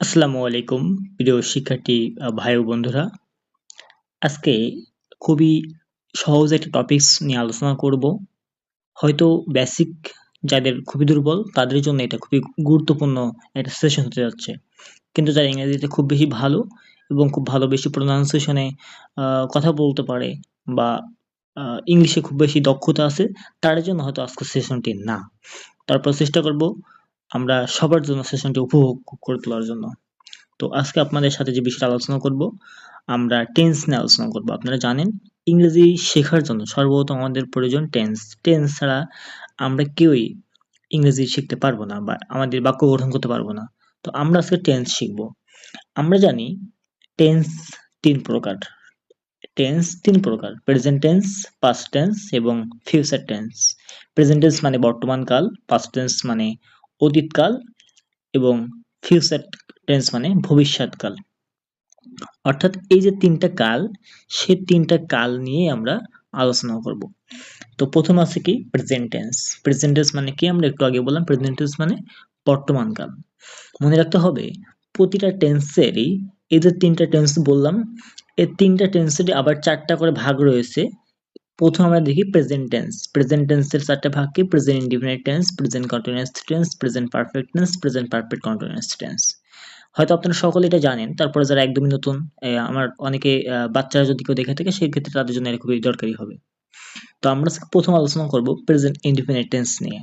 আসসালামু আলাইকুম, প্রিয় শিক্ষার্থী ভাই ও বন্ধুরা। আজকে খুবই সহজ একটা টপিকস নিয়ে আলোচনা করব। হয়তো বেসিক যাদের খুবই দুর্বল, তাদের জন্য এটা খুবই গুরুত্বপূর্ণ একটা সেশন হতে যাচ্ছে। কিন্তু যারা ইংরেজিতে খুব বেশি ভালো এবং খুব ভালো বেশি প্রোনাউন্সিয়েশনে কথা বলতে পারে বা ইংলিশে খুব বেশি দক্ষতা আছে, তাদের জন্য হয়তো আজকের সেশনটি না। তারপর চেষ্টা করব আমরা সবার জন্য সেশনটি উপভোগ করে তোলার জন্য। তো আজকে আপনাদের সাথে যে বিষয়টা আলোচনা করব, আমরা টেন্স নিয়ে আলোচনা করব। আপনারা জানেন, ইংরেজি শেখার জন্য সর্বপ্রথম আমাদের প্রয়োজন টেন্স টেন্স ছাড়া আমরা কেউই ইংরেজি শিখতে পারব না বা আমাদের বাক্য গঠন করতে পারব না। তো আমরা আজকে টেন্স শিখব। আমরা জানি টেন্স তিন প্রকার। টেন্স তিন প্রকার। প্রেজেন্ট টেন্স পাস্ট টেন্স এবং ফিউচার টেন্স প্রেজেন্ট টেন্স মানে বর্তমান কাল পাস্ট টেন্স মানে অতীতকাল এবং ফিউচার টেন্স মানে ভবিষ্যৎকাল। অর্থাৎ এই যে তিনটা কাল, সে তিনটা কাল নিয়ে আমরা আলোচনা করব। তো প্রথম আছে কি? প্রেজেন্ট টেন্স প্রেজেন্ট টেন্স মানে কি? আমরা একটু আগে বললাম প্রেজেন্ট টেন্স মানে বর্তমান কাল। মনে রাখতে হবে, প্রতিটা টেন্সেরই এই যে তিনটা টেন্স বললাম, এই তিনটা টেন্সেরই আবার চারটা করে ভাগ রয়েছে প্রথম আমরা দেখি প্রেজেন্ট টেন্স প্রেজেন্ট টেন্সের চারটা ভাগ কি? Present indefinite tense present continuous tense present perfect tense present perfect continuous tense হয়তো আপনারা সকলে এটা জানেন, তারপরে যারা একদমই নতুন আমার অনেকে বাচ্চারা যদি কেউ দেখে থাকে, সেই ক্ষেত্রে তাদের জন্য এটা খুবই দরকারি হবে। তো আমরা প্রথম আলোচনা করব প্রেজেন্ট ইন্ডিপেন্ডেন্ট টেন্স নিয়ে।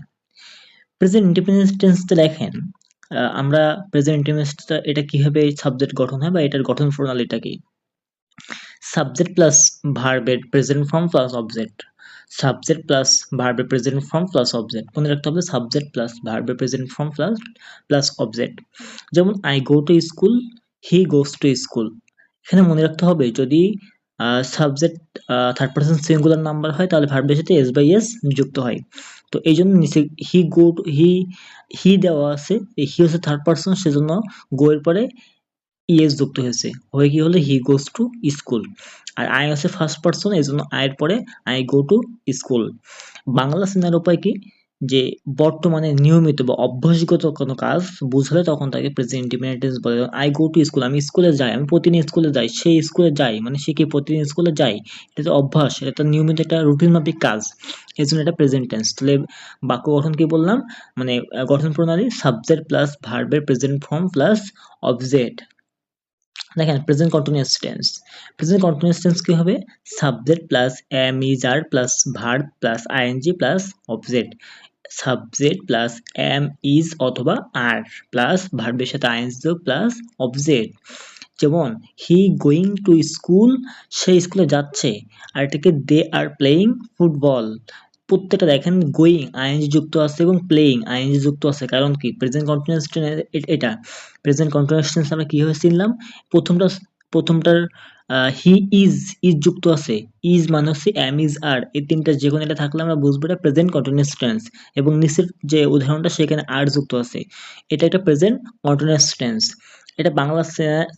প্রেজেন্ট ইন্ডিপেন্ডেন্ট টেন্সতে লেখেন আমরা প্রেজেন্ট ইন্ডিপেন্ডেন্সটা এটা কীভাবে সাবজেক্ট গঠন হয় বা এটার গঠন প্রণালীটা কি? সাবজেক্ট প্লাস ভার্বের present form plus object subject plus ভার্বের প্রেজেন্ট ফর্ম প্লাস অবজেক্ট মনে রাখতে হবে সাবজেক্ট প্লাস ভার্বের present form plus plus object যেমন I go to school he goes to school এখানে মনে রাখতে হবে, যদি subject third person singular number হয়, তাহলে ভার্বের সাথে এস বাই এস যুক্ত হয়। তো এই জন্য নিচে he go to he he দেওয়া আছে হি হচ্ছে থার্ড পার্সন সেজন্য গো এর পরে ইএস যুক্ত হয়েছে। হয়ে কি হলো হি গোস টু স্কুল আর আই আছে ফার্স্ট পার্সন এই জন্য আয়ের পরে I go to school Bangla সিনার উপায় কি? যে বর্তমানে নিয়মিত বা অভ্যাসগত কোনো কাজ বুঝলে তখন তাকে প্রেজেন্ট ইন্ডিপেন্ডেন্স বলে। আই গো টু স্কুল আমি স্কুলে যাই, আমি প্রতিদিন স্কুলে যাই, সে স্কুলে যাই মানে সে কি প্রতিদিন স্কুলে যাই এটা তো অভ্যাস, এটা তো নিয়মিত একটা রুটিন মাফিক কাজ। এই জন্য এটা প্রেজেন্ট টেন্স তাহলে বাক্য গঠন কি বললাম? মানে গঠন প্রণালী সাবজেক্ট প্লাস ভার্বের প্রেজেন্ট ফর্ম প্লাস অবজেক্ট দেখেন present continuous tense present continuous tense কি হবে? Subject plus am is are plus verb plus ING plus object subject plus am is অথবা আর প্লাস ভার্বের সাথে আইএনজি প্লাস অবজেক্ট যেমন he going to school সে স্কুলে যাচ্ছে, আর এটাকে দে আর প্লেয়িং ফুটবল প্রত্যেকটা দেখেন গোয়িং আইএনজি যুক্ত আছে এবং প্লেয়িং আইএনজি যুক্ত আছে। কারণ কি? প্রেজেন্ট কন্টিনিউয়াস এটা। প্রেজেন্ট কন্টিনিউয়াস টেন্স আমরা কীভাবে চিনলাম? প্রথমটা, প্রথমটার হি ইজ ইজ যুক্ত আছে। ইজ মানে হচ্ছে এম ইজ আর এই তিনটা যে কোনো এটা থাকলে আমরা বুঝব এটা প্রেজেন্ট কন্টিনিউয়াস টেন্স এবং নিচের যে উদাহরণটা সেখানে আর যুক্ত আছে। এটা একটা প্রেজেন্ট কন্টিনিউয়াস টেন্স এটা বাংলা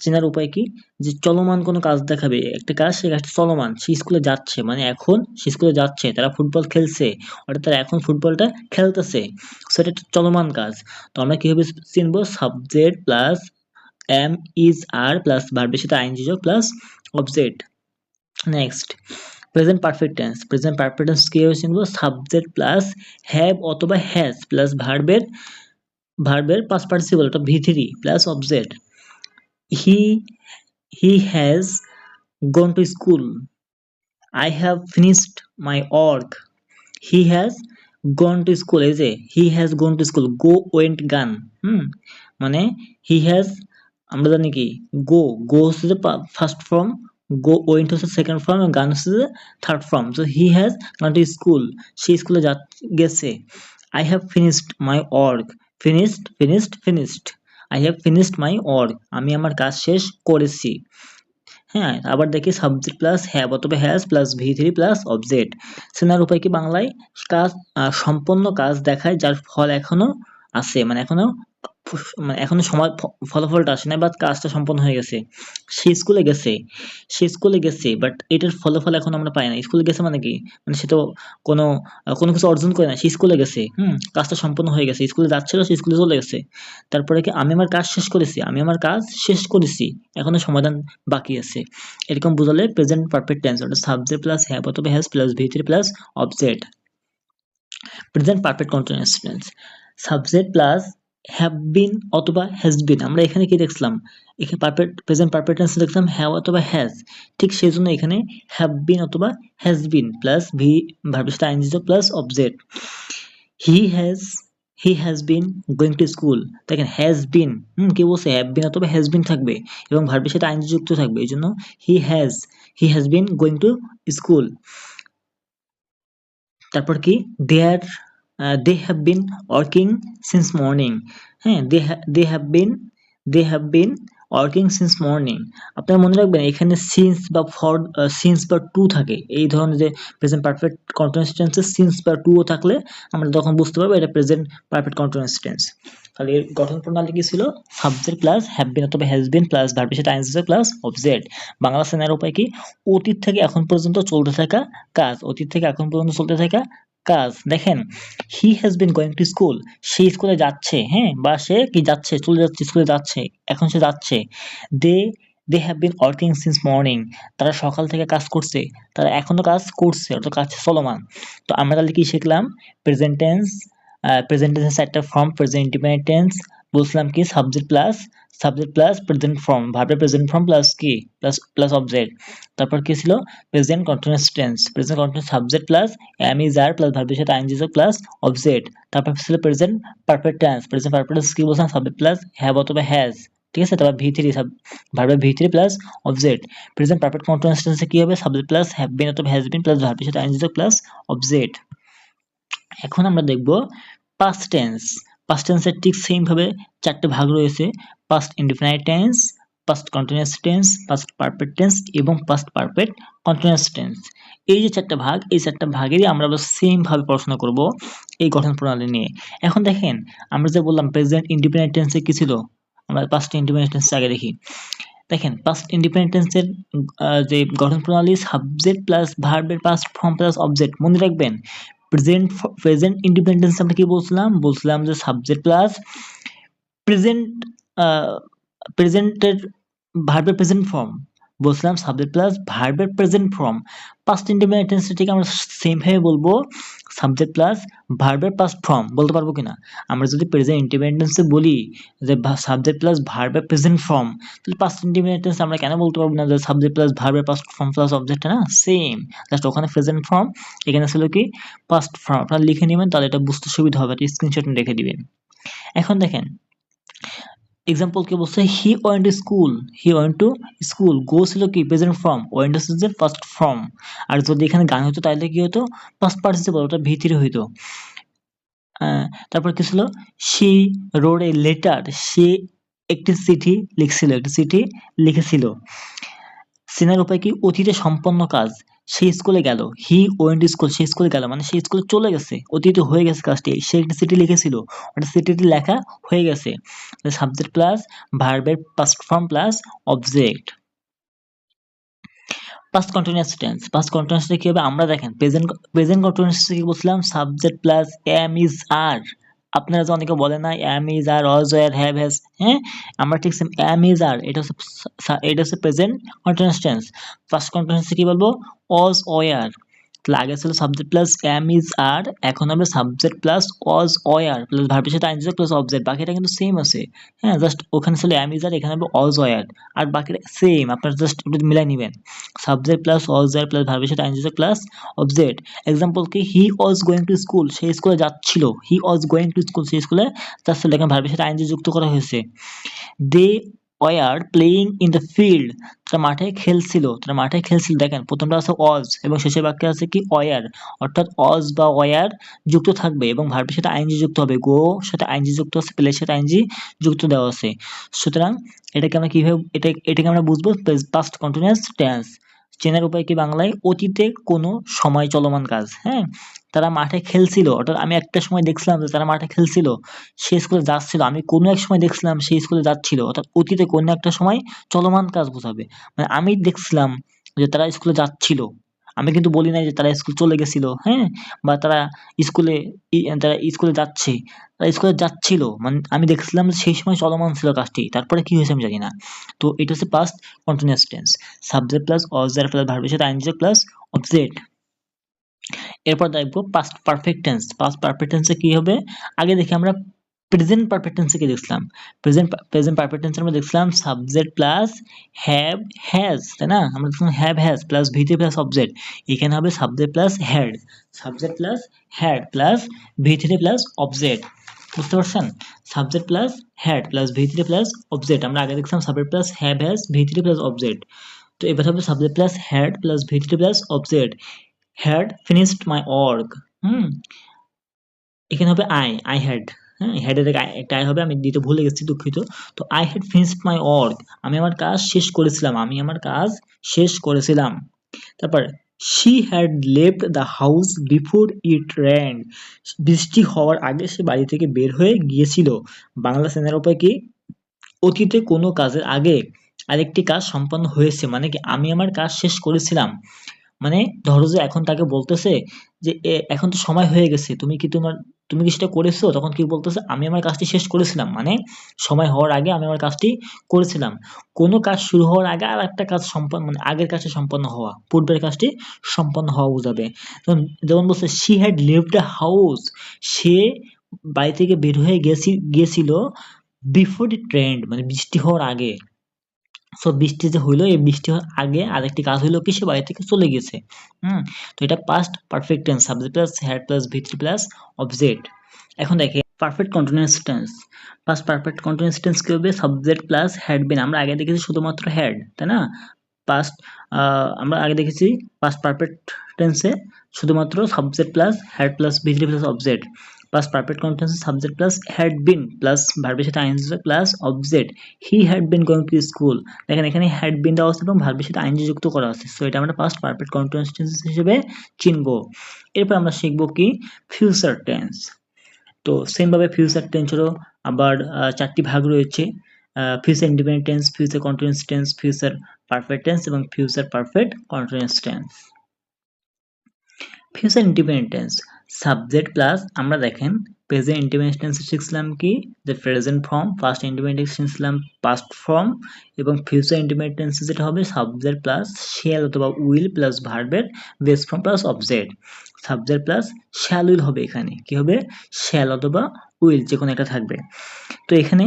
চেনার উপায় কি? যে চলমান কোনো কাজ দেখাবে, একটা কাজ সে কাজটা চলমান, সে স্কুলে যাচ্ছে মানে এখন সে স্কুলে যাচ্ছে, তারা ফুটবল খেলছে, অর্থাৎ তারা এখন ফুটবলটা খেলতেছে। সেটা একটা চলমান কাজ। তো আমরা কীভাবে চিনবো? Subject plus am is are plus ভার্বের সাথে আইনজি যোগ plus object next present perfect tense present perfect tense কীভাবে চিনবো? সাবজেক্ট প্লাস হ্যাভ অথবা হ্যাজ প্লাস ভার্বের ভার্বের পাস পার্টিসিপল এটা V three plus object he he has gone to school I have finished my work he has gone to school এই যে he has gone to school go went gone hmm মানে he has আমরা জানি কি? গো go হচ্ছে যে first form go went হচ্ছে second form এবং গান হচ্ছে যে third form so he has gone to school সে স্কুলে যা গেছে। I have finished my work finished finished finished I have finished my work আমি আমার কাজ শেষ করেছি। হ্যাঁ আবার দেখি সাবজেক্ট প্লাস হ্যাভ অথবা has plus V three plus object সেনার উপায় কি বাংলায়? কাজ সম্পন্ন কাজ দেখায় যার ফল এখনও আছে মানে এখনও ফুস- মানে এখনও সময় ফলাফলটা আসে না বা কাজটা সম্পন্ন হয়ে গেছে। সে স্কুলে গেছে সে স্কুলে গেছে বাট এটার ফলাফল এখন আমরা পাই না স্কুলে গেছে মানে কি? মানে সে তো কোনো কোনো কিছু অর্জন করে না সে স্কুলে গেছে। হুম। কাজটা সম্পন্ন হয়ে গেছে স্কুলে যাচ্ছিল সে স্কুলে চলে গেছে। তারপরে কি আমি আমার কাজ শেষ করেছি? আমি আমার কাজ শেষ করেছি এখনও সমাধান বাকি আছে। এরকম বোঝালে প্রেজেন্ট পারফেক্ট টেন্স অর্থাৎ সাবজেক্ট প্লাস হ্যাভ অথবা has plus V three plus object present perfect continuous tense subject plus have been অথবা হ্যাজ বিন আমরা এখানে কি দেখছিলাম এখানে পারফেক্ট প্রেজেন্ট পারফেক্ট টেন্স দেখলাম হ্যাভ অথবা হ্যাজ ঠিক সেই জন্য এখানে হ্যাভ বিন অথবা হ্যাজ বিন প্লাস ভি ভার্বের সাথে I N G plus object he has he has been going to school দেখেন হ্যাজ বিন হুম, কি বলছে? হ্যাভ বিন অথবা হ্যাজ বিন থাকবে এবং ভার্বের সাথে আইনজি যুক্ত থাকবে, এই জন্য he has he has been going to school তারপর কি? There they have been working since morning হ্যাঁ they they have been they have been working since morning আপনারা মনে রাখবেন, এখানে সিন্স বা ফর সিন্স বা টু থাকে। এই ধরনের যে প্রেজেন্ট পারফেক্ট কন্টিনিউয়াস টেন্সে সিন্স বা টুও থাকলে আমরা তখন বুঝতে পারব এটা প্রেজেন্ট পারফেক্ট কন্টিনিউয়াস টেন্স তাহলে এর গঠন প্রণালী কি ছিল? সাবজেক্ট প্লাস হ্যাভ বিন অথবা হ্যাজ বিন প্লাস ভার্বের সাথে আইনসি প্লাস অবজেক্ট বাংলা সেনার উপায় কি? অতীত থেকে এখন পর্যন্ত চলতে থাকা কাজ, অতীত থেকে এখন পর্যন্ত চলতে থাকা কাজ। দেখেন he has been going to school সে স্কুলে যাচ্ছে হ্যাঁ? বা সে কি যাচ্ছে? চলে যাচ্ছে স্কুলে যাচ্ছে। এখন সে যাচ্ছে। They they have been working since morning তারা সকাল থেকে কাজ করছে। তারা এখনও কাজ করছে, অর্থাৎ কাজ চলমান। তো আমরা তাহলে কি শিখলাম? প্রেজেন্ট টেন্স প্রেজেন্ট টেন্সের চারটা ফর্ম প্রেজেন্ট টেন্স বলছিলাম কি? Subject plus subject plus present form ভার্বের প্রেজেন্ট ফর্ম প্লাস কি? প্লাস প্লাস অবজেক্ট তারপর কি ছিল? Present continuous tense present continuous subject plus am is are plus ভার্বের সাথে I N G plus object তারপর ছিল present perfect tense present perfect tense কি বলছিলাম সাবজেক্ট প্লাস হ্যাভ অথবা হ্যাজ ঠিক আছে? তারপর ভি থ্রি ভার্বের V three plus object present perfect continuous টেন্সে কি হবে? সাবজেক্ট প্লাস হ্যাভ বিন অথবা হ্যাজ বিন প্লাস ভার্বের সাথে আইনজি প্লাস অবজেক্ট এখন আমরা দেখব পাস্ট টেন্স পাস্ট টেন্সের ঠিক সেম ভাবে চারটে ভাগ রয়েছে। Past indefinite tense past continuous tense past perfect tense এবং পাস্ট পারফেক্ট কন্টিনিউয়াস টেন্স এই যে চারটা ভাগ, এই চারটা ভাগেরই আমরা আবার সেম ভাবে পড়াশোনা করব এই গঠন প্রণালী নিয়ে। এখন দেখেন, আমরা যে বললাম প্রেজেন্ট ইন্ডিপেন্ডেন্ট টেন্সে কি ছিল? আমরা পাস্ট ইন্ডিপেন্ডেন্ট টেন্স আগে দেখি। দেখেন পাস্ট ইন্ডিপেন্ডেন্ট টেন্সের যে গঠন প্রণালী সাবজেক্ট প্লাস ভার্বের পাস্ট ফর্ম প্লাস অবজেক্ট মনে রাখবেন প্রেজেন্ট প্রেজেন্ট ইন্ডিপেন্ডেন্স আমরা কি বলছিলাম? বলছিলাম যে সাবজেক্ট প্লাস প্রেজেন্ট প্রেজেন্টের ভার্বের প্রেজেন্ট ফর্ম বলছিলাম সাবজেক্ট প্লাস ভার্বের present form past independent tense আমরা সেম ভাবে বলব সাবজেক্ট প্লাস ভার্বের পাস্ট ফর্ম বলতে পারব কিনা? আমরা যদি প্রেজেন্ট ইন্ডিপেন্ডেন্সে বলি, যে সাবজেক্ট প্লাস ভার্বের প্রেজেন্ট ফর্ম তাহলে পাস্ট ইন্ডিপেন্ডেন্স আমরা কেন বলতে পারব না? যে সাবজেক্ট প্লাস ভার্বের পাস্ট ফর্ম প্লাস অবজেক্ট না? সেম জাস্ট ওখানে প্রেজেন্ট ফর্ম এখানে ছিল কি? পাস্ট ফর্ম আপনারা লিখে নেবেন, তাহলে এটা বুঝতে সুবিধা হবে। একটা স্ক্রিনশট রেখে দিবেন। এখন দেখেন এক্সাম্পল কি বলছে he went school he went to school go ছিল কি প্রেজেন্ট ফর্ম ওয়েন্ট এর ফার্স্ট ফর্ম আর যদি এখানে গান হতো তাহলে কি হতো ফার্স্ট পার্টিসিপল ওটা ভিতরে হইতো। তারপর কি ছিল? সি রোড এ লেটার সে একটি চিঠি লিখছিল, একটি চিঠি লিখেছিল। সিনার উপায় কি? অতীতে সম্পন্ন কাজ। সে স্কুলে গেল। হি ওয়েন্ট স্কুল সে স্কুলে গেল। মানে সে স্কুলে চলে গেছে। অতীতে হয়ে গেছে কাজটি। সে একটি সিটি লিখেছিল। ওটা চিঠিটি লেখা হয়ে গেছে। সাবজেক্ট প্লাস ভার্বের past form plus object past continuous tense past continuous কি হবে? আমরা দেখেন প্রেজেন্ট প্রেজেন্ট কন্টিনিউয়াস কি বলছিলাম? Subject plus am is are আপনারা যে অনেকে বলে না am is are was were have has হ্যাঁ? আমরা ঠিক সেম এম ইজ আর এটা হচ্ছে এটা হচ্ছে present continuous tense first continuous কি বলব? অজ ওয়ার আগে ছিল subject plus am is are এখন হবে subject plus was were plus ভার্বের সাথে আইনজি প্লাস অবজেক্ট বাকিটা কিন্তু সেম আছে। হ্যাঁ জাস্ট ওখানে ছিল এম ইজ আর এখানে হবে অজ অয়ার আর বাকিটা সেম আপনারা জাস্ট একটু মিলাই নেবেন। Subject plus was were plus ভার্বের সাথে I N G plus object example কি he was going to school সেই স্কুলে যাচ্ছিল he was going to school সেই স্কুলে যাচ্ছিল, এখানে ভার্বের সাথে আইনজি যুক্ত করা হয়েছে। They were playing in the field তারা মাঠে খেলছিল, তারা মাঠে খেলছিল। দেখেন, প্রথমটা আছে অজ এবং শেষের বাক্যে আছে কি ওয়ার অর্থাৎ অজ বা ওয়ার যুক্ত থাকবে এবং ভার্বের সাথে আইনজি যুক্ত হবে। গো সাথে আইনজি যুক্ত আছে প্লের সাথে আইনজি যুক্ত দেওয়া আছে। সুতরাং এটাকে আমরা কীভাবে, এটা, এটাকে আমরা বুঝব পাস্ট কন্টিনিউয়াস টেন্স চেনার উপায় কি বাংলায়? অতীতে কোনো সময় চলমান কাজ হ্যাঁ? তারা মাঠে খেলছিল। অর্থাৎ আমি একটা সময় দেখছিলাম যে তারা মাঠে খেলছিল সে স্কুলে যাচ্ছিল। আমি কোনো এক সময় দেখছিলাম সেই স্কুলে যাচ্ছিল। অর্থাৎ অতীতে কোনো একটা সময় চলমান কাজ বোঝাবে। মানে আমি দেখছিলাম যে তারা স্কুলে যাচ্ছিল। আমি কিন্তু বলি নাই যে তারা স্কুল চলে গেছিল হ্যাঁ? বা তারা স্কুলে তারা স্কুলে যাচ্ছে। তারা স্কুলে যাচ্ছিল। মানে আমি দেখছিলাম সেই সময় চলমান ছিল কাজটি। তারপরে কি হয়েছে আমি জানি না। তো এটা হচ্ছে past continuous tense subject plus was were plus ভার্বের সাথে I N G plus object এরপর দেখব past perfect tense past perfect টেন্সে কি হবে? আগে দেখি আমরা প্রেজেন্ট পারফেক্ট কি দেখছিলাম প্রেজেন্ট প্রেজেন্ট পারফেক্ট টেন্সে আমরা দেখছিলাম সাবজেক্ট প্লাস হ্যাভ হ্যাজ তাই না? আমরা দেখছিলাম have has plus V three plus object এখানে হবে subject plus had subject plus had plus V three plus object বুঝতে পারছেন? Subject plus had plus V three plus object আমরা আগে দেখছিলাম subject plus have has V three plus object তো এবার হবে subject plus had plus V three plus object had finished my work hmm, এখানে হবে আই আই হ্যাড হ্যাঁ হ্যাডের একটা আই হবে আমি দিতে ভুলে গেছি, দুঃখিত। তো I had finished my work আমি আমার কাজ শেষ করেছিলাম, আমি আমার কাজ শেষ করেছিলাম। তারপর she had left the house before it rained বৃষ্টি হওয়ার আগে সে বাড়ি থেকে বের হয়ে গিয়েছিল। বাংলা সেনার উপায় কি? অতীতে কোনো কাজের আগে আরেকটি কাজ সম্পন্ন হয়েছে মানে কি আমি আমার কাজ শেষ করেছিলাম। মানে ধরো যে এখন তাকে বলতেছে যে এখন তো সময় হয়ে গেছে, তুমি কি তোমার, তুমি কি সেটা করেছ? তখন কি বলতেছে, আমি আমার কাজটি শেষ করেছিলাম। মানে সময় হওয়ার আগে আমি আমার কাজটি করেছিলাম। কোনো কাজ শুরু হওয়ার আগে আর একটা কাজ সম্পন্ন মানে আগের কাজটি সম্পন্ন হওয়া, পূর্বের কাজটি সম্পন্ন হওয়া বোঝাবে। যেমন বলছে she had left a house সে বাড়ি থেকে বের হয়ে গেছি গিয়েছিল বিফোর দি ট্রেন্ড মানে বৃষ্টি হওয়ার আগে। সো বৃষ্টি যে হইল, এই বৃষ্টি হওয়ার আগে আরেকটি কাজ হইল কি সে বাড়ি থেকে চলে গেছে। হুম? তো এটা past perfect tense subject plus had plus V three plus object এখন দেখে perfect continuous tense past perfect continuous tense কি হবে? সাবজেক্ট প্লাস হ্যাড বিন আমরা আগে দেখেছি শুধুমাত্র হ্যাড তাই না? পাস্ট আমরা আগে দেখেছি পাস্ট পারফেক্ট টেন্সে শুধুমাত্র subject plus had plus V three plus object plus perfect continuous subject plus had been plus ভার্বের সাথে I N G plus object he had been going to school দেখেন এখানে হ্যাড বিন দেওয়া আছে এবং ভার্বের সাথে আইএনজি যুক্ত করা আছে। সো এটা আমরা পাস্ট পারফেক্ট কন্টিনিউয়াস টেন্স হিসেবে চিনব। এরপর আমরা শিখব কি? ফিউচার টেন্স তো সেমভাবে ফিউচার টেন্সেরও আবার চারটি ভাগ রয়েছে। Future independent tense future continuous tense future perfect tense এবং future perfect continuous tense future independent tense subject plus আমরা দেখেন প্রেজেন্ট ইন্ডিপেন্ডেন্ট টেন্স শিখছিলাম কি? যে প্রেজেন্ট ফর্ম ফার্স্ট ইন্ডিপেন্ডেন্ট শিখছিলাম পাস্ট ফর্ম এবং ফিউচার ইন্ডিপেন্ডেন্ট টেন্স যেটা হবে সাবজেক্ট প্লাস শেল অথবা উইল প্লাস ভার্বের base form plus object subject plus shall will হবে এখানে। কি হবে? শ্যাল অথবা উইল যে কোনো একটা থাকবে। তো এখানে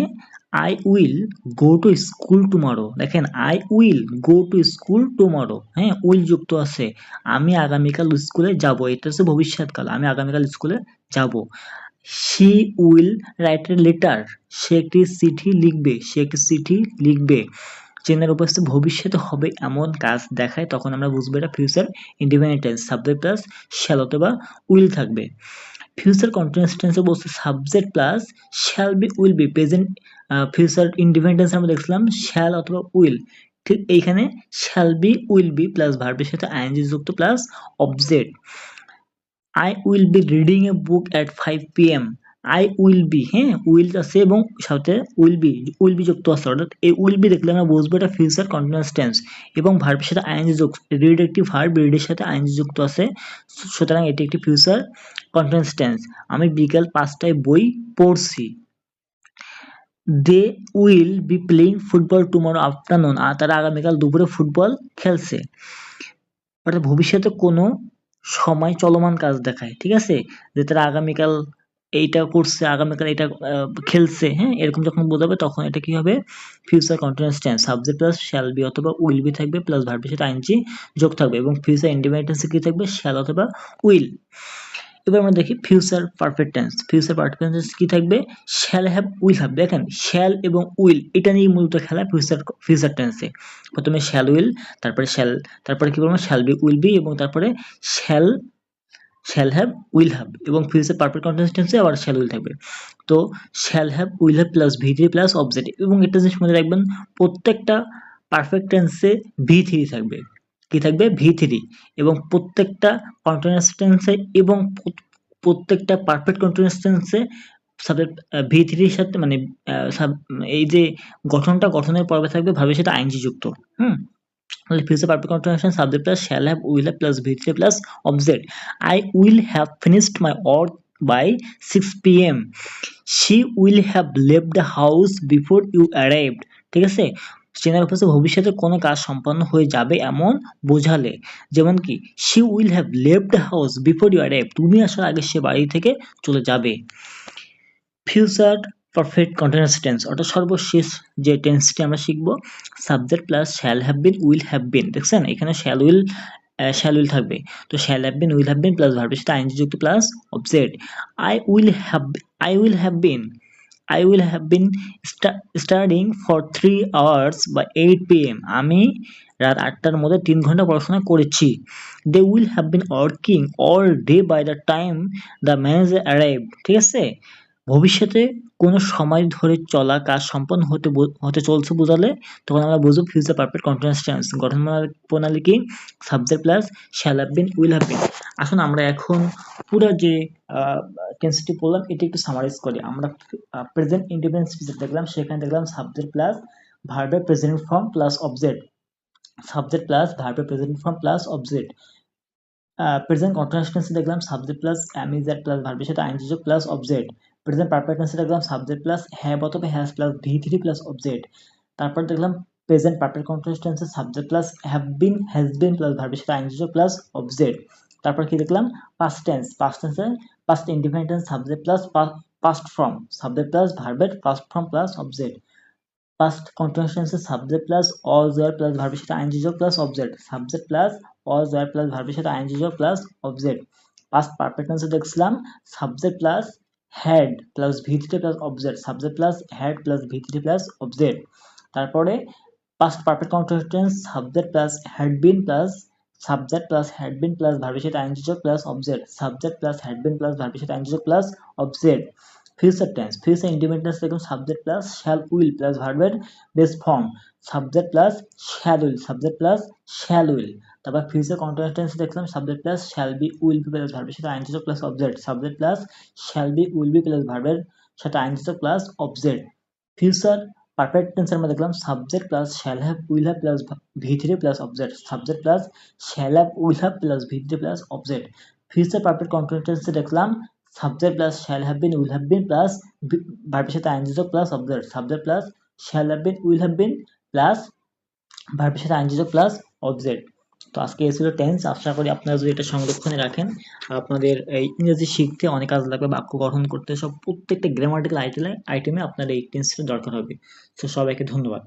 I will go to school tomorrow দেখেন I will go to school tomorrow হ্যাঁ উইল যুক্ত আছে। আমি আগামীকাল স্কুলে যাব। এটা হচ্ছে ভবিষ্যৎকাল। আমি আগামীকাল স্কুলে যাব। She will write a letter সে একটি চিঠি লিখবে। সে একটি চিঠি লিখবে। চেনার উপস্থিত ভবিষ্যতে হবে এমন কাজ দেখায়, তখন আমরা বুঝব এটা future independence subject plus shall অথবা উইল থাকবে। ফিউচার কন্টিনিউয়াস টেন্সে বলছে subject plus shall be will be present future independence আমরা দেখছিলাম শ্যাল অথবা উইল ঠিক এইখানে shall be will be plus ভার্বের সাথে আইএনজি যুক্ত plus object I will be reading a book at five P M I will be হ্যাঁ? Will আছে এবং সাথে উইল বি উইল বি যুক্ত আছে, অর্থাৎ এই উইল বি দেখলে আমরা বুঝব এটা ফিউচার কন্টিনিউয়াস টেন্স এবং ভার্বের সাথে আইএনজি যুক্ত রিড একটি ভার্ব রিডের সাথে আইএনজি যুক্ত আছে, সুতরাং এটি একটি ফিউচার কন্টিনিউয়াস টেন্স আমি বিকেল পাঁচটায় বই পড়ছি। They will be playing football tomorrow afternoon আর তারা আগামীকাল দুপুরে ফুটবল খেলছে। অর্থাৎ ভবিষ্যতে কোনো সময় চলমান কাজ দেখায়, ঠিক আছে? যে তারা আগামীকাল এইটা করছে, আগামীকাল এটা খেলছে হ্যাঁ? এরকম যখন বোঝাবে তখন এটা কি হবে? Future continuous tense subject plus shall be অথবা উইল বি থাকবে প্লাস ভার্বের সাথে আইনজি যোগ থাকবে এবং ফিউচার ইন্ডিপেন্ডেন্সে কি থাকবে? শ্যাল অথবা উইল এবার আমরা দেখি future perfect tense future perfect tense কি থাকবে? শ্যাল হ্যাভ উইল হ্যাভ দেখেন শ্যাল এবং উইল এটা নিয়ে মূলত খেলা ফিউচার ফিউচার টেন্সে প্রথমে শ্যাল উইল তারপরে শ্যাল তারপরে কি বলব? শ্যাল বি উইল বি এবং তারপরে shall shall have will have এবং ফিউচার পারফেক্ট কন্টিনিউয়াস টেন্সে আবার শ্যাল উইল থাকবে। তো shall have will have plus V three plus object এবং একটা জিনিস মনে রাখবেন, প্রত্যেকটা পারফেক্ট টেন্সে ভি থ্রি থাকবে। কি থাকবে? ভি থ্রি এবং প্রত্যেকটা কন্টিনিউয়াস টেন্সে এবং প্রত্যেকটা পারফেক্ট কন্টিনিউয়াস টেন্সে সাবজেক্ট ভি থ্রির সাথে মানে এই যে গঠনটা গঠনের পর্বে থাকবে, ভাবে সেটা আইনজি যুক্ত। হুম? Future perfect continuation subject plus shall have will have plus V plus object I will have finished my work by six P M she will have Lev the house before you arrived ঠিক আছে? চেনার উপস্থিত ভবিষ্যতে কোনো কাজ সম্পন্ন হয়ে যাবে এমন বোঝালে। যেমন কি she will have left house before you arrive তুমি আসার আগে সে বাড়ি থেকে চলে যাবে। ফিউচার পারফেক্ট কন্টিনিউয়াস টেন্স অর্থাৎ সর্বশেষ যে টেন্সটি আমরা শিখব subject plus shall have been will have been দেখছেন? এখানে শ্যাল উইল শ্যাল উইল থাকবে। তো shall have been will have been plus ভার্বের সাথে আইনজি যুক্ত plus object I will have I will have been I will have been studying for three hours বা eight P M আমি রাত আটটার মধ্যে তিন ঘণ্টা পড়াশোনা করেছি। They will have been working all day by the time the manager arrive ঠিক আছে? ভবিষ্যতে কোনো সময় ধরে চলা কাজ সম্পন্ন হতে হতে চলছে বোঝালে তখন আমরা বুঝব ফিউচার পারফেক্ট কন্টিনিউয়াস টেন্স গঠন প্রণালী কি subject plus shall have been will have been আসুন আমরা এখন পুরো যে টেন্সটি পড়লাম, এটি একটু সামারাইজ করি। আমরা প্রেজেন্ট ইন্ডিপেন্ডেন্স ফিচার দেখলাম, সেখানে দেখলাম সাবজেক্ট প্লাস ভার্বের present form plus object subject plus ভার্বের present form plus object present continuous টেন্সে দেখলাম subject plus am is are plus ভার্বের সাথে I N G plus object present perfect টেন্সে দেখলাম সাবজেক্ট প্লাস হ্যাভ অথবা has plus V three plus object তারপর দেখলাম present perfect continuous subject plus have been has been plus ভার্বের সাথে I N G plus object তারপর কি দেখলাম? পাস্ট টেন্স পাস্ট টেন্সে past independent subject plus past form subject plus ভার্বের past form plus object past continuous subject plus was were plus ভার্বের সাথে I N G plus object subject plus was were plus ভার্বের সাথে I N G plus object past perfect টেন্সে দেখছিলাম subject plus had plus V three plus object subject plus had plus V three plus object তারপরে past perfect continuous subject plus had been plus subject plus had been plus ভার্বের I N G plus object subject plus had been plus ভার্বের ing plus object future tense future independence দেখুন subject plus shall will plus ভার্বের base form subject plus shall will subject plus shall will তারপর future continuous tense দেখলাম subject plus shall be will be plus ভার্বের সাথে ing plus object subject plus shall be will be plus ভার্বের সাথে ing plus object future perfect টেন্সের মধ্যে দেখলাম subject plus shall have will have plus V three plus object subject plus shall have will have plus V three plus object future perfect continuous টেন্সে দেখলাম subject plus shall have been will have been plus ভার্বের সাথে ing plus object subject plus shall have been will have been plus ভার্বের সাথে ING plus object তো আজকে এসেছিল ছিল টেন্স আশা করি আপনারা যদি এটা সংরক্ষণে রাখেন, আপনাদের এই ইংরেজি শিখতে অনেক কাজ লাগবে, বাক্য গঠন করতে। সব প্রত্যেকটা গ্রামাটিক্যাল আইটেমে আইটেমে আপনার এই টেন্সটা দরকার হবে। তো সবাইকে ধন্যবাদ।